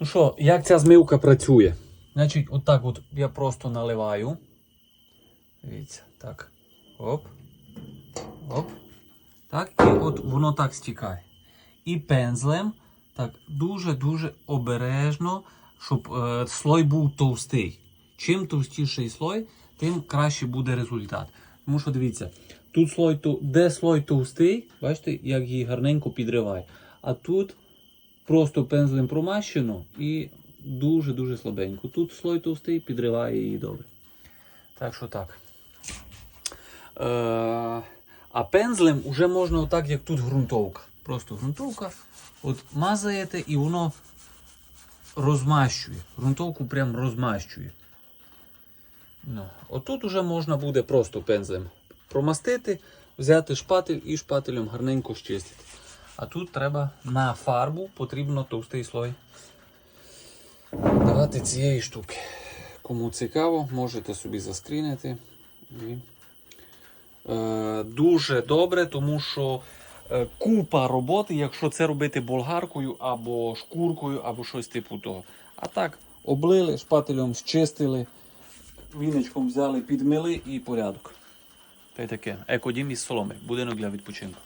Ну що, як ця змивка працює? Значить, отак от я просто наливаю. Дивіться, так. Оп. Оп. Так, і от воно так стікає. І пензлем так дуже-дуже обережно, щоб е, слой був товстий. Чим товстіший слой, тим краще буде результат. Тому що дивіться, тут слой, де слой товстий, бачите, як її гарненько підриває. А тут просто пензлем промащено і дуже-дуже слабенько. Тут слой товстий підриває її добре. Так що так. Е, а пензлем вже можна отак, як тут ґрунтовка. Просто ґрунтовка. От мазаєте і воно розмащує. Ґрунтовку прям розмащує. Ну, отут уже можна буде просто пензлем промастити, взяти шпатель і шпателем гарненько щистити. А тут треба на фарбу потрібно товстий слой давати цієї штуки. Кому цікаво, можете собі заскрінити. І... Е, дуже добре, тому що е, купа роботи, якщо це робити болгаркою або шкуркою, або щось типу того. А так, облили, шпателем щистили, віночком взяли, підмили і порядок. Та й таке. Екодім із соломи. Будинок для відпочинку.